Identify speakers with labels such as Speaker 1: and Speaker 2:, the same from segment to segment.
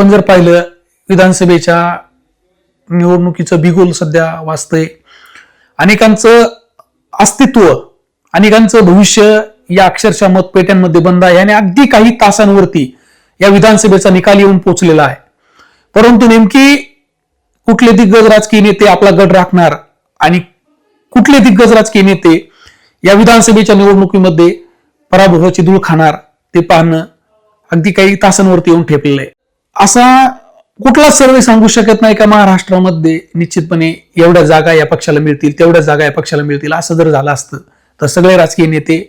Speaker 1: आपण जर पाहिलं विधानसभेच्या निवडणुकीचं बिगुल सध्या वाचतंय अनेकांचं अस्तित्व अनेकांचं भविष्य या अक्षरशः मतपेट्यांमध्ये बंद आहे आणि अगदी काही तासांवरती या विधानसभेचा निकाल येऊन पोहोचलेला आहे. परंतु नेमकी कुठले दिग्गज राजकीय नेते आपला गड राखणार आणि कुठले दिग्गज राजकीय नेते या विधानसभेच्या निवडणुकीमध्ये पराभवाची धूळ खाणार ते पाहणं अगदी काही तासांवरती येऊन ठेपलेलं आहे. असा कुठलाच सर्वे सांगू शकत नाही का महाराष्ट्रामध्ये निश्चितपणे एवढ्या जागा या पक्षाला मिळतील तेवढ्या जागा या पक्षाला मिळतील असं जर झालं असतं तर सगळे राजकीय नेते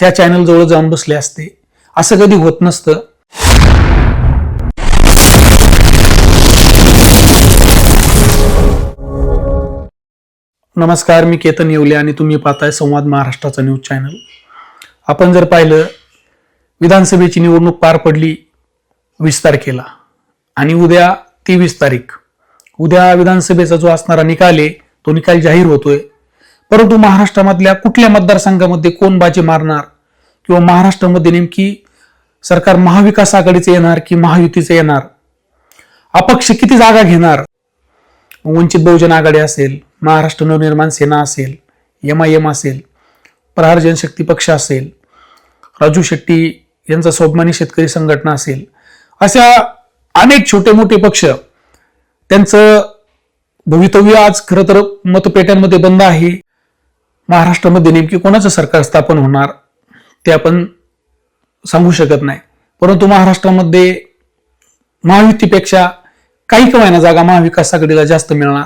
Speaker 1: त्या चॅनल जवळ जाऊन बसले असते. असं कधी होत नसतं. नमस्कार मी केतन येवले आणि तुम्ही पाहताय संवाद महाराष्ट्राचा न्यूज चॅनल आपण जर पाहिलं विधानसभेची निवडणूक पार पडली विस्तार केला आणि उद्या तेवीस तारीख. उद्या विधानसभेचा जो असणारा निकाल आहे तो निकाल जाहीर होतोय. परंतु महाराष्ट्रामधल्या कुठल्या मतदारसंघामध्ये कोण बाजी मारणार? किंवा महाराष्ट्रामध्ये नेमकी सरकार महाविकास आघाडीचं येणार की महायुतीचं येणार? अपक्ष किती जागा घेणार? वंचित बहुजन आघाडी असेल महाराष्ट्र नवनिर्माण सेना असेल एम आय एम असेल प्रहार जनशक्ती पक्ष असेल राजू शेट्टी यांचा स्वाभिमानी शेतकरी संघटना असेल अशा अनेक छोटे मोठे पक्ष त्यांचं भवितव्य आज खरं तर मतपेट्यांमध्ये बंद आहे. महाराष्ट्रामध्ये नेमकी कोणाचं सरकार स्थापन होणार ते आपण सांगू शकत नाही. परंतु महाराष्ट्रामध्ये महायुतीपेक्षा काही कमायना जागा महाविकास आघाडीला जास्त मिळणार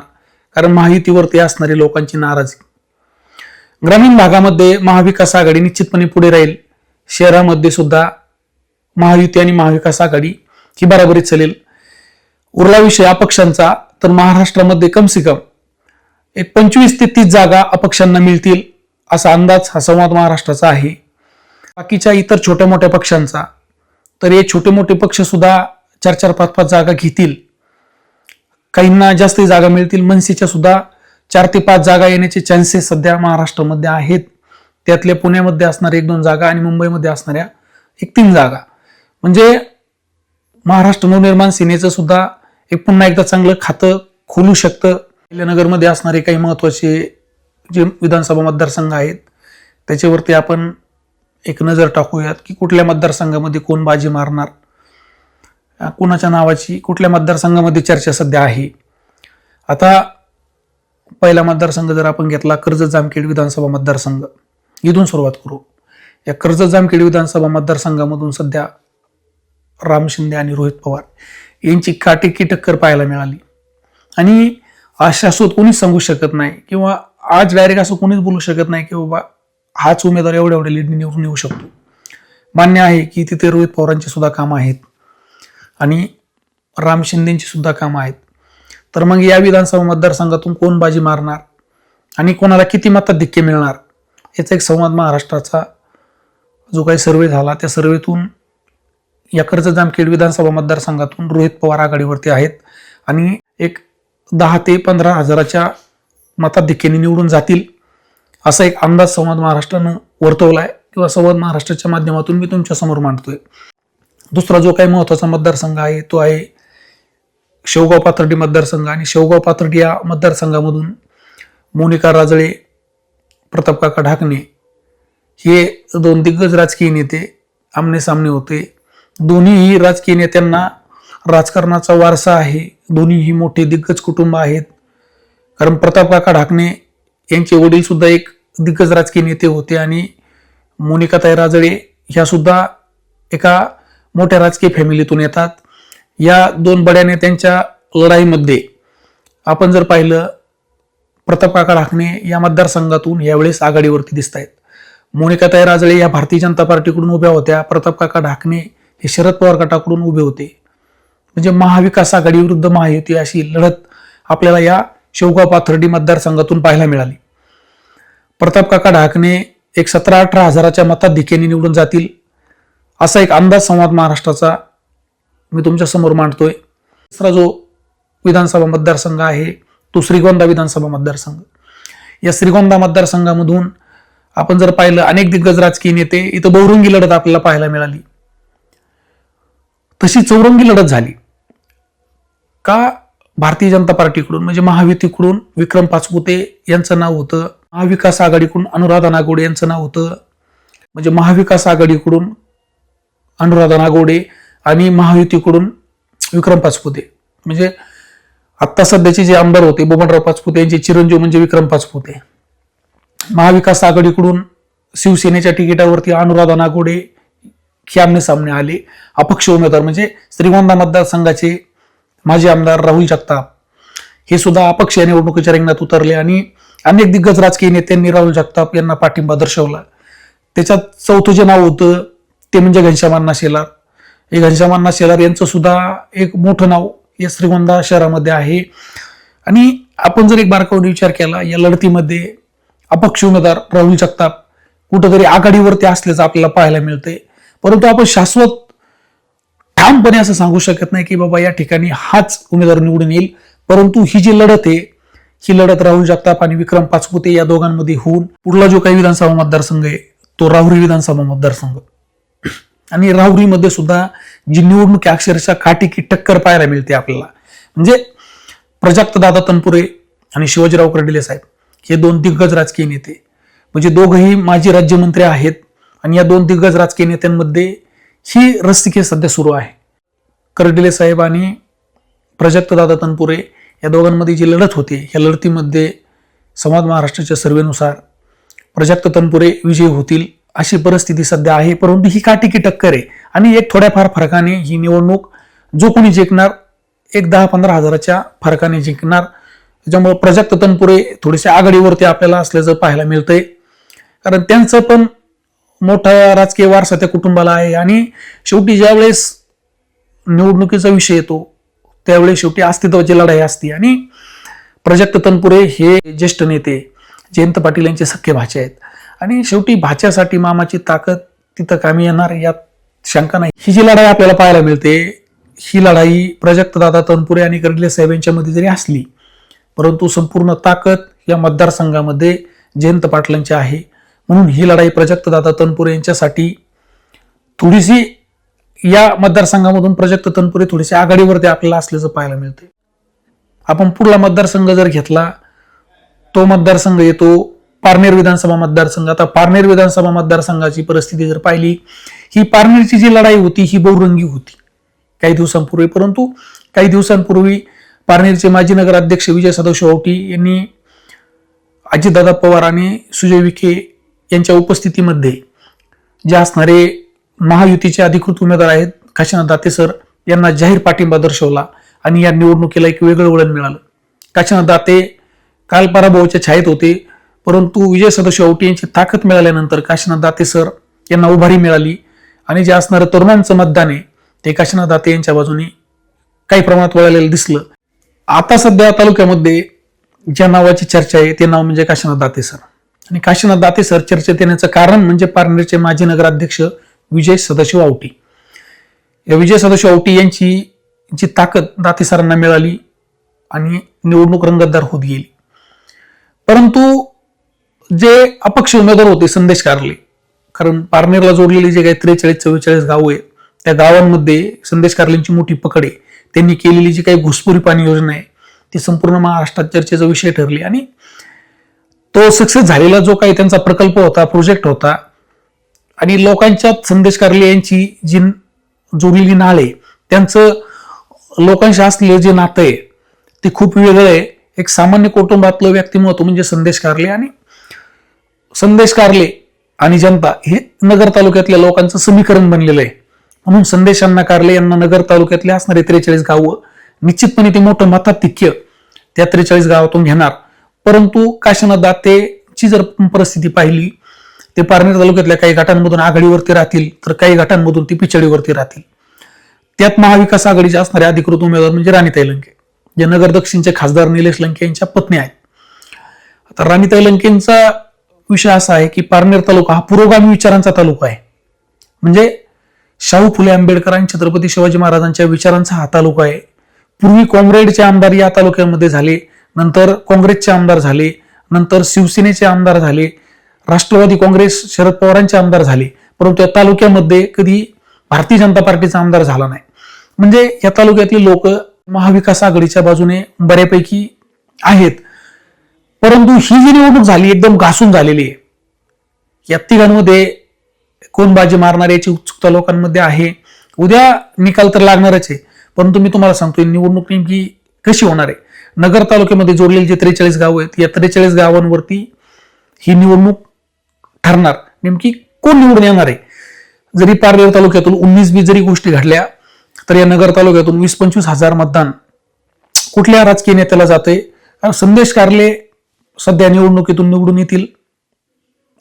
Speaker 1: कारण महायुतीवरती असणारी लोकांची नाराजी. ग्रामीण भागामध्ये महाविकास आघाडी निश्चितपणे पुढे राहील. शहरामध्ये सुद्धा महायुती आणि महाविकास आघाडी ही बराबरी चालेल. उरला विषय अपक्षांचा तर महाराष्ट्रामध्ये कम से कम एक पंचवीस ते तीस जागा अपक्षांना मिळतील असा अंदाज हा संवाद महाराष्ट्राचा आहे. बाकीच्या इतर छोट्या मोठ्या पक्षांचा तर हे छोटे मोठे पक्ष सुद्धा चार चार पाच पाच जागा घेतील. काहींना जास्त जागा मिळतील मनसेच्या सुद्धा चार ते पाच जागा येण्याचे चान्सेस सध्या महाराष्ट्रामध्ये आहेत. त्यातल्या पुण्यामध्ये असणाऱ्या एक दोन जागा आणि मुंबईमध्ये असणाऱ्या एक तीन जागा. म्हणजे महाराष्ट्र नवनिर्माण सेनेचं सुद्धा एक पुन्हा एकदा चांगलं खातं खोलू शकतं. नगरमध्ये असणारे काही महत्त्वाचे जे विधानसभा मतदारसंघ आहेत त्याच्यावरती आपण एक नजर टाकूयात की कुठल्या मतदारसंघामध्ये कोण बाजी मारणार कुणाच्या नावाची कुठल्या मतदारसंघामध्ये चर्चा सध्या आहे. आता पहिला मतदारसंघ जर आपण घेतला कर्जत जामखेड विधानसभा मतदारसंघ. इथून सुरुवात करू. या कर्जत जामखेड विधानसभा मतदारसंघामधून सध्या राम शिंदे आणि रोहित पवार यांची काटेकी टक्कर पाहायला मिळाली. आणि अशासोबत कोणीच सांगू शकत नाही किंवा आज डायरेक्ट असं कोणीच बोलू शकत नाही की बाबा हाच उमेदवार एवढ्या एवढ्या लीडने निवडून येऊ शकतो. मान्य आहे की तिथे रोहित पवारांची सुद्धा कामं आहेत आणि राम शिंदेची सुद्धा कामं आहेत. तर मग या विधानसभा मतदारसंघातून कोण बाजी मारणार आणि कोणाला किती मताधिक्य मिळणार याचा एक संवाद महाराष्ट्राचा जो काही सर्वे झाला त्या सर्वेतून या कर्जत जामखेड विधानसभा मतदारसंघातून रोहित पवार आघाडीवरती आहेत. आणि एक दहा ते पंधरा हजाराच्या मताधिक्याने निवडून जातील असा एक अंदाज संवाद महाराष्ट्रानं वर्तवला आहे किंवा संवाद महाराष्ट्राच्या माध्यमातून मी तुमच्यासमोर मांडतोय. दुसरा जो काही महत्त्वाचा मतदारसंघ आहे तो आहे शेवगाव पाथर्डी मतदारसंघ. आणि शेवगाव पाथर्डी या मतदारसंघामधून मोनिका राजळे प्रतापकाका ढाकणे हे दोन दिग्गज राजकीय नेते आमने सामने होते. दोन्हीही राजकीय नेत्यांना राजकारणाचा वारसा आहे. दोन्हीही मोठे दिग्गज कुटुंब आहेत. कारण प्रतापकाका ढाकणे यांचे वडील सुद्धा एक दिग्गज राजकीय नेते होते आणि मोनिकाताई राजळे ह्या सुद्धा एका मोठ्या राजकीय फॅमिलीतून येतात. या दोन बड्या नेत्यांच्या लढाईमध्ये आपण जर पाहिलं प्रताप काका ढाकणे या मतदारसंघातून यावेळेस आघाडीवरती दिसत आहेत मोनिकाताई राजळे या भारतीय जनता पार्टीकडून उभ्या होत्या. प्रताप काका ढाकणे हे शरद पवार गटाकडून उभे होते. म्हणजे महाविकास आघाडी विरुद्ध महायुती अशी लढत आपल्याला या शेवगाव पाथर्डी मतदारसंघातून पाहायला मिळाली. प्रताप काका ढाकणे एक सतरा अठरा हजाराच्या मताधिक्याने निवडून जातील असा एक अंदाज संवाद महाराष्ट्राचा मी तुमच्यासमोर मांडतोय. तिसरा जो विधानसभा मतदारसंघ आहे तो श्रीगोंदा विधानसभा मतदारसंघ. या श्रीगोंदा मतदारसंघामधून आपण जर पाहिलं अनेक दिग्गज राजकीय नेते इथं बहुरंगी लढत आपल्याला पाहायला मिळाली. तशी चौरंगी लढत झाली. का भारतीय जनता पार्टीकडून म्हणजे महायुतीकडून विक्रम पाचपुते यांचं नाव होतं महाविकास आघाडीकडून अनुराधा नागोडे यांचं नाव होतं म्हणजे महाविकास आघाडीकडून अनुराधा नागोडे आणि महायुतीकडून विक्रम पाचपुते. म्हणजे आत्ता सध्याचे जे आमदार होते बोमनराव पाचपुते यांचे चिरंजीव म्हणजे विक्रम पाचपुते. महाविकास आघाडीकडून शिवसेनेच्या तिकिटावरती अनुराधा नागोडे हे आमने सामने आले. अपक्ष उमेदवार म्हणजे श्रीगोंदा मतदारसंघाचे माजी आमदार राहुल जगताप. हे सुद्धा अपक्ष या निवडणुकीच्या रिंगणात उतरले आणि अनेक दिग्गज राजकीय नेत्यांनी राहुल जगताप यांना पाठिंबा दर्शवला. त्याच्यात चौथं जे नाव होतं ते म्हणजे घनश्यामांना शेलार. हे घनश्यामांना शेलार यांचं सुद्धा एक मोठं नाव या श्रीगोंदा शहरामध्ये आहे. आणि आपण जर एक बारकावून विचार केला या लढतीमध्ये अपक्ष उमेदवार राहुल जगताप कुठंतरी आघाडीवरती असल्याचं आपल्याला पाहायला मिळतंय. परंतु आपण शाश्वत ठामपणे असं सांगू शकत नाही की बाबा या ठिकाणी हाच उमेदवार निवडून येईल. परंतु ही जी लढत आहे ही लढत राहुल जगताप आणि विक्रम पाचपुते या दोघांमध्ये होऊन पुढला जो काही विधानसभा मतदारसंघ आहे तो राहुरी विधानसभा मतदारसंघ. आणि राहुरीमध्ये सुद्धा जी निवडणूक अक्षरशः अक्षरशः काटिकी टक्कर पाहायला मिळते आपल्याला. म्हणजे प्रजाक्तदादा तनपुरे आणि शिवाजीराव कर्डिले साहेब हे दोन दिग्गज राजकीय नेते. म्हणजे दोघंही माजी राज्यमंत्री आहेत. आणि या दोन दिग्गज राजकीय नेत्यांमध्ये ही रस्तिके सध्या सुरू आहे. कर्डिले साहेब आणि प्रजक्तदादा तनपुरे या दोघांमध्ये जी लढत होती या लढतीमध्ये समाज महाराष्ट्राच्या सर्वेनुसार प्रजक्त तनपुरे विजयी होतील अशी परिस्थिती सध्या आहे. परंतु ही काटिकी टक्कर आहे आणि एक थोड्याफार फरकाने ही निवडणूक जो कोणी जिंकणार एक दहा पंधरा हजाराच्या फरकाने जिंकणार त्याच्यामुळे प्रजक्त तनपुरे थोडेसे आघाडीवरती आपल्याला असल्याचं पाहायला मिळतंय. कारण त्यांचं पण मोठा राजकीय वारसा त्या कुटुंबाला आहे. आणि शेवटी ज्यावेळेस निवडणुकीचा विषय येतो त्यावेळेस शेवटी अस्तित्वाची लढाई असते. आणि प्रजक्त तनपुरे हे ज्येष्ठ नेते जयंत पाटील यांचे सख्खे भाचे आहेत. आणि शेवटी भाच्यासाठी मामाची ताकद तिथं कामी येणार यात शंका नाही. ही जी लढाई आपल्याला पाहायला मिळते ही लढाई प्रजक्तदादा तनपुरे आणि कर्डिले साहेब यांच्यामध्ये जरी असली परंतु संपूर्ण ताकद या मतदारसंघामध्ये जयंत पाटलांची आहे. म्हणून ही लढाई प्रजक्तदादा तनपुरे यांच्यासाठी थोडीशी या मतदारसंघामधून प्रजक्त तनपुरे थोडीशी आघाडीवरती आपल्याला असल्याचं पाहायला मिळते आपण पुढला मतदारसंघ जर घेतला तो मतदारसंघ येतो पारनेर विधानसभा मतदारसंघ. आता पारनेर विधानसभा मतदारसंघाची परिस्थिती जर पाहिली ही पारनेरची जी लढाई होती ही बहुरंगी होती. काही दिवसांपूर्वी परंतु काही दिवसांपूर्वी पारनेरचे माजी नगराध्यक्ष विजय सदाशिव औटी यांनी अजितदादा पवार आणि सुजय विखे यांच्या उपस्थितीमध्ये जे असणारे महायुतीचे अधिकृत उमेदवार आहेत काशीनाथ दाते सर यांना जाहीर पाठिंबा दर्शवला आणि या निवडणुकीला एक वेगळं वळण मिळालं. काशीनाथ दाते काल पराभवाच्या छायेत होते परंतु विजय सदस्य औटी यांची ताकद मिळाल्यानंतर काशीनाथ दाते सर यांना उभारी मिळाली आणि जे असणारं तरुणांचं मतदान आहे ते काशीनाथ दाते यांच्या बाजूने काही प्रमाणात वळालेलं दिसलं. आता सध्या तालुक्यामध्ये ज्या नावाची चर्चा आहे ते नाव म्हणजे काशीनाथ दाते सर. आणि काशीनाथ दाते सर चर्चेत येण्याचं कारण म्हणजे पारनेरचे माजी नगराध्यक्ष विजय सदाशिव आवटी. या विजय सदाशिव आवटी यांची जी ताकद दाते सरांना मिळाली आणि निवडणूक रंगतदार होत गेली. परंतु जे अपक्ष उमेदवार होते संदेश कारले कारण पारनेरला जोडलेली जे काही त्रेचाळीस चव्वेचाळीस गावं आहे त्या गावांमध्ये संदेश कारलेंची मोठी पकड आहे. त्यांनी केलेली जी काही घुसपुरी पाणी योजना आहे ती संपूर्ण महाराष्ट्रात चर्चेचा विषय ठरली आणि तो सक्सेस झालेला जो काही त्यांचा प्रकल्प होता प्रोजेक्ट होता आणि लोकांच्यात संदेश कार्ले यांची जी जोडलेली नाळ आहे त्यांचं लोकांशी असलेलं जे नातं आहे ते खूप वेगळं आहे. एक सामान्य कुटुंबातलं व्यक्तिमत्व म्हणजे संदेश कार्ले आणि संदेश कार्ले आणि जनता हे नगर तालुक्यातल्या लोकांचं समीकरण बनलेलं आहे. म्हणून संदेशांना कारले यांना नगर तालुक्यातले असणारे त्रेचाळीस गावं निश्चितपणे ते मोठं मताधिक्य त्या त्रेचाळीस गावातून घेणार. परंतु काशीनाथ दातेची जर परिस्थिती पाहिली ते पारनेर तालुक्यातल्या काही गटांमधून आघाडीवरती राहतील तर काही गटांमधून ते पिछाडीवरती राहतील. त्यात महाविकास आघाडीचे असणारे अधिकृत उमेदवार म्हणजे राणीताई लंके जे नगर दक्षिणचे खासदार निलेश लंके यांच्या पत्नी आहेत. आता राणीताई लंकेंचा विषय असा आहे की पारनेर तालुका हा पुरोगामी विचारांचा तालुका आहे. म्हणजे शाहू फुले आंबेडकर आणि छत्रपती शिवाजी महाराजांच्या विचारांचा हा तालुका आहे. पूर्वी कॉम्रेडचे आमदार या तालुक्यामध्ये झाले नंतर काँग्रेसचे आमदार झाले नंतर शिवसेनेचे आमदार झाले राष्ट्रवादी काँग्रेस शरद पवारांचे आमदार झाले. परंतु या तालुक्यामध्ये कधी भारतीय जनता पार्टीचा आमदार झाला नाही. म्हणजे या तालुक्यातली लोक महाविकास आघाडीच्या बाजूने बऱ्यापैकी आहेत. परंतु ही जी निवडणूक झाली एकदम घासून झालेली आहे. या तिघांमध्ये कोण बाजी मारणार याची उत्सुकता लोकांमध्ये आहे. उद्या निकाल तर लागणारच आहे. परंतु मी तुम्हाला सांगतोय निवडणूक नेमकी कशी होणार आहे? नगर तालुक्यामध्ये जोडलेले जे त्रेचाळीस गाव आहेत या त्रेचाळीस गावांवरती ही निवडणूक ठरणार. नेमकी कोण निवडून येणार आहे? जरी पारनेर तालुक्यातून उन्नीस बी जरी गोष्टी घडल्या तर या नगर तालुक्यातून वीस पंचवीस हजार मतदान कुठल्या राजकीय नेत्याला जाते कारण संदेश कारले सध्या निवडणुकीतून निवडून येतील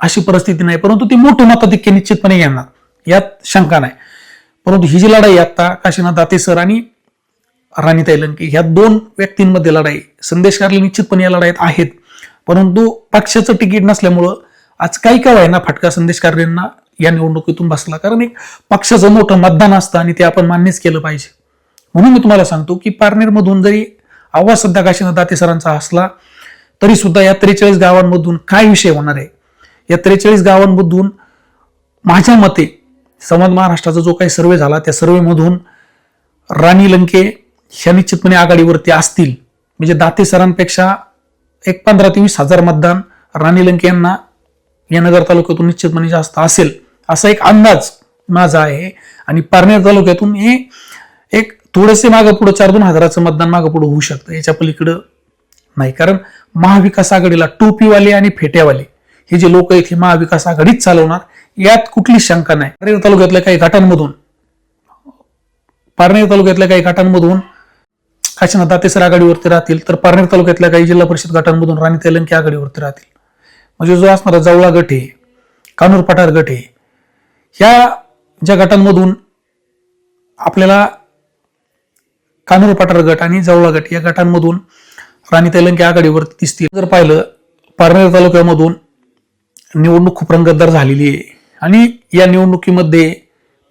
Speaker 1: अशी परिस्थिती नाही परंतु ती मोठं मताधिक्य निश्चितपणे येणार. यात शंका नाही. परंतु ही जी लढाई आता काशीनाथ दाते सर आणि राणीताई लंके ह्या दोन व्यक्तींमध्ये लढाई संदेश कारले निश्चितपणे या लढाईत आहेत. परंतु पक्षाचं तिकीट नसल्यामुळं आज काही काय ना फटका संदेश कारलेंना या निवडणुकीतून बसला. कारण एक पक्षाचं मोठं मतदान असतं आणि ते आपण मान्यच केलं पाहिजे. म्हणून मी तुम्हाला सांगतो की पारनेरमधून जरी आवाज सध्या काशीनाथ दाते सरांचा असला तरी सुद्धा या त्रेचाळीस गावांमधून काय विषय होणार आहे? या त्रेचाळीस गावांमधून माझ्या मते संवाद महाराष्ट्राचा जो काही सर्वे झाला त्या सर्वेमधून राणी लंके ह्या निश्चितपणे आघाडीवरती असतील. म्हणजे दाते सरांपेक्षा एक पंधरा ते वीस हजार मतदान राणी लंके यांना या नगर तालुक्यातून निश्चितपणे जास्त असेल असा एक अंदाज माझा आहे. आणि पारनेर तालुक्यातून हे एक थोडेसे मागं पुढं चार दोन हजाराचं मतदान मागं पुढं होऊ शकतं याच्या पलीकडं नाही. कारण महाविकास आघाडीला टोपीवाले आणि फेट्यावाले हे जे लोक इथे महाविकास आघाडीच चालवणार यात कुठली शंका नाही. पारनेर तालुक्यातल्या काही गटांमधून पारनेर तालुक्यातल्या काही गटांमधून काशीनाथ दातेसर आघाडीवरती राहतील तर पारनेर तालुक्यातल्या काही जिल्हा परिषद गटांमधून राणी तेलंकी आघाडीवरती राहतील. म्हणजे जो असणारा जवळा गट आहे कानूर पठार गट आहे ह्या ज्या गटांमधून आपल्याला कानूर पठार गट आणि जवळा गट या गटांमधून राणी तेलंकी आघाडीवरती दिसतील. जर पाहिलं पारनेर तालुक्यामधून निवडणूक खूप रंगतदार झालेली आहे. आणि या निवडणुकीमध्ये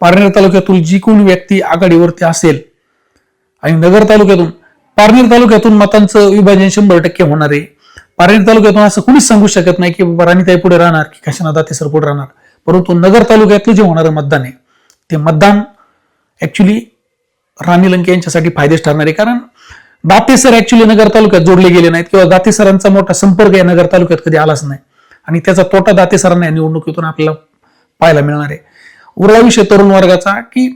Speaker 1: पारनेर तालुक्यातून जी कोण व्यक्ती आघाडीवरती असेल आणि नगर तालुक्यातून पारनेर तालुक्यातून मतांचं विभाजन शंभर टक्के होणार आहे. पारनेर तालुक्यातून असं कुणीच सांगू शकत नाही की बाबा राणीताई पुढे राहणार की काशीनाथ दातेसर पुढे राहणार. परंतु नगर तालुक्यातलं जे होणारं मतदान आहे ते मतदान ऍक्च्युली राणी लंके यांच्यासाठी फायदेच ठरणार आहे. कारण दातेसर ऍक्च्युली नगर तालुक्यात जोडले गेले नाहीत किंवा दातेसरांचा मोठा संपर्क या नगर तालुक्यात कधी आलाच नाही. आणि त्याचा तोटा दातेसरांना या निवडणुकीतून आपल्याला पाहायला मिळणार आहे. उरला विषय तरुण वर्गाचा की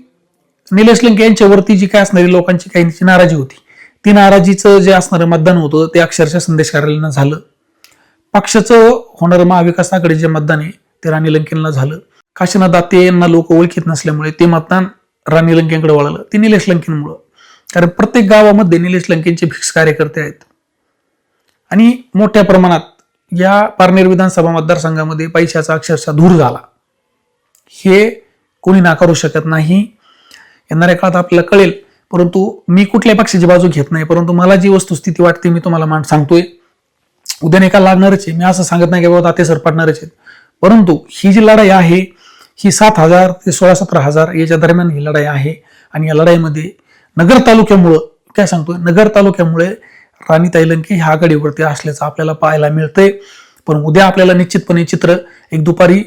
Speaker 1: निलेश लंके यांच्यावरती जी काय असणारी लोकांची काही नाराजी होती ती नाराजीचं जे असणारं मतदान होतं ते अक्षरशः संदेश कार्यालयांना झालं. पक्षाचं होणारं महाविकास आघाडी जे मतदान आहे ते राणी लंकेंना झालं. काशीनाथ दाते यांना लोक ओळखीत नसल्यामुळे ते मतदान राणी लंकेंकडे वळालं. ते निलेश लंकेंमुळं. कारण प्रत्येक गावामध्ये निलेश लंकेंचे फिक्स कार्यकर्ते आहेत. आणि मोठ्या प्रमाणात या पारनेर विधानसभा मतदारसंघामध्ये पैशाचा अक्षरशः धूर झाला. हे कोणी नाकारू शकत नाही. येणाऱ्या काळात आपल्याला कळेल परंतु मी कुठल्या पक्षाची बाजू घेत नाही परंतु मला जी वस्तुस्थिती वाटते मी तुम्हाला मान सांगतोय. उद्या एका लागणारच आहे. मी असं सांगत नाही की बाबा दाते सर पडणारच आहेत. परंतु ही जी लढाई आहे ही सात हजार ते सोळा सतरा हजार याच्या दरम्यान ही लढाई आहे. आणि या लढाईमध्ये नगर तालुक्यामुळं काय सांगतोय? नगर तालुक्यामुळे राणी ताईलंके ह्या आघाडीवरती असल्याचं आपल्याला पाहायला मिळतंय. पण उद्या आपल्याला निश्चितपणे चित्र एक दुपारी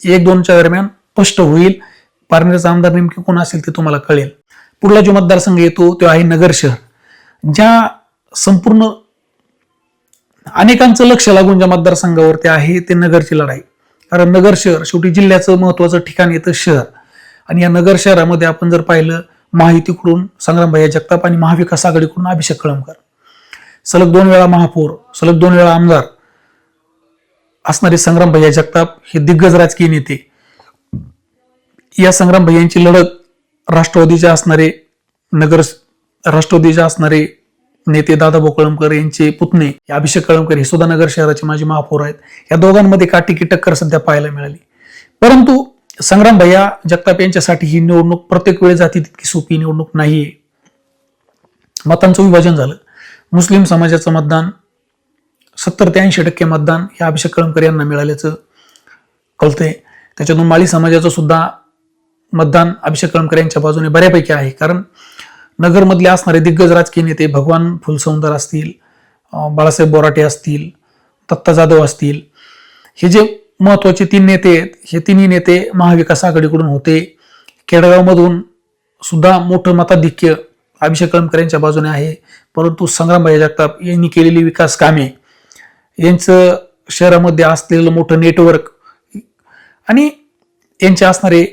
Speaker 1: एक दोनच्या दरम्यान स्पष्ट होईल. पारनेरचा आमदार नेमके कोण असेल ते तुम्हाला कळेल. पुढला जो मतदारसंघ येतो तो आहे नगर शहर. ज्या संपूर्ण अनेकांचं लक्ष लागून ज्या मतदारसंघावरती आहे ते नगरची लढाई. कारण नगर शहर शेवटी जिल्ह्याचं महत्वाचं ठिकाण येतं शहर. आणि या नगर शहरामध्ये आपण जर पाहिलं महायुतीकडून संग्रामभैया जगताप आणि महाविकास आघाडीकडून अभिषेक कळमकर. सलग दोन वेळा महापौर सलग दोन वेळा आमदार असणारे संग्रामभैया जगताप हे दिग्गज राजकीय नेते. या संग्राम भैयांची लढत राष्ट्रवादीचे असणारे नगर राष्ट्रवादीचे असणारे नेते दादा बोकळमकर यांचे पुतणे अभिषेक कळमकर हे सुद्धा नगर शहराचे माजी महापौर आहेत. या दोघांमध्ये काटिकी टक्कर सध्या पाहायला मिळाली. परंतु संग्राम भैया जगताप यांच्यासाठी ही निवडणूक प्रत्येक वेळी जाती तितकी सोपी निवडणूक नाहीये. मतांचं विभाजन झालं. मुस्लिम समाजाचं मतदान सत्तर ते ऐंशी टक्के मतदान हे अभिषेक कळमकर यांना मिळाल्याचं कळतंय. त्याच्यातून माळी समाजाचं सुद्धा मतदान अभिषेक कळमकर यांच्या बाजूने बऱ्यापैकी आहे. कारण नगरमधले असणारे दिग्गज राजकीय नेते भगवान फुलसौंदर असतील बाळासाहेब बोराटे असतील दत्ता जाधव असतील हे जे महत्त्वाचे तीन नेते आहेत हे तिन्ही नेते महाविकास आघाडीकडून होते. केडगावमधून सुद्धा मोठं मताधिक्य अभिषेक कळमकर यांच्या बाजूने आहे. परंतु संग्रामभाई जगताप यांनी केलेली विकास कामे यांचं शहरामध्ये असलेलं मोठं नेटवर्क आणि यांचे असणारे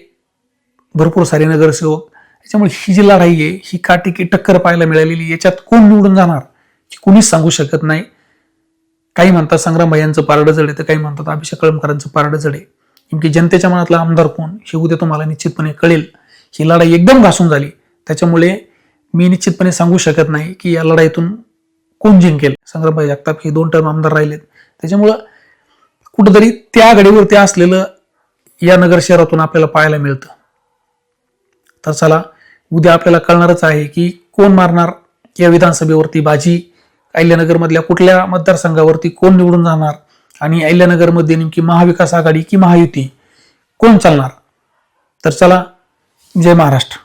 Speaker 1: भरपूर सारे नगरसेवक. त्याच्यामुळे ही जी लढाई आहे ही काटिकी टक्कर पाहायला मिळालेली याच्यात कोण निवडून जाणार हे कोणीच सांगू शकत नाही. काही म्हणतात संग्राम यांचं पारडं जड आहे तर काही म्हणतात अभिषेक कळमकरांचं पारडं जड आहे. नेमकी जनतेच्या मनातला आमदार कोण हे उद्या तुम्हाला निश्चितपणे कळेल. ही लढाई एकदम घासून झाली. त्याच्यामुळे मी निश्चितपणे सांगू शकत नाही की या लढाईतून कोण जिंकेल. संग्रामभाई जगताप हे दोन टर्म आमदार राहिलेत. त्याच्यामुळं कुठंतरी त्या घडीवरती असलेलं या नगर शहरातून आपल्याला पाहायला मिळतं. तर चला उद्या आपल्याला कळणारच आहे की कोण मारणार या विधानसभेवरती बाजी अहिल्यानगरमधल्या कुठल्या मतदारसंघावरती कोण निवडून जाणार आणि अहिल्यानगरमध्ये नेमकी महाविकास आघाडी की महायुती कोण चालणार? तर चला जय महाराष्ट्र.